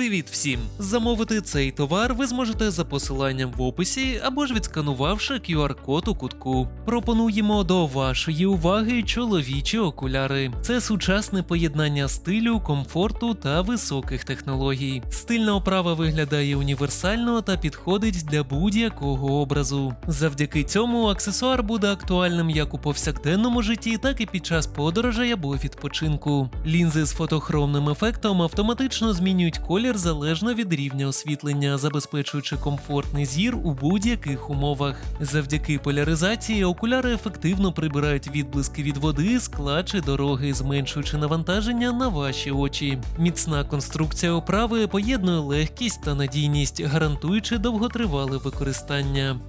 Привіт всім! Замовити цей товар ви зможете за посиланням в описі або ж відсканувавши QR-код у кутку. Пропонуємо до вашої уваги чоловічі окуляри. Це сучасне поєднання стилю, комфорту та високих технологій. Стильна оправа виглядає універсально та підходить для будь-якого образу. Завдяки цьому аксесуар буде актуальним як у повсякденному житті, так і під час подорожей або відпочинку. Лінзи з фотохромним ефектом автоматично змінюють колір залежно від рівня освітлення, забезпечуючи комфортний зір у будь-яких умовах. Завдяки поляризації окуляри ефективно прибирають відблиски від води, скла чи дороги, зменшуючи навантаження на ваші очі. Міцна конструкція оправи поєднує легкість та надійність, гарантуючи довготривале використання.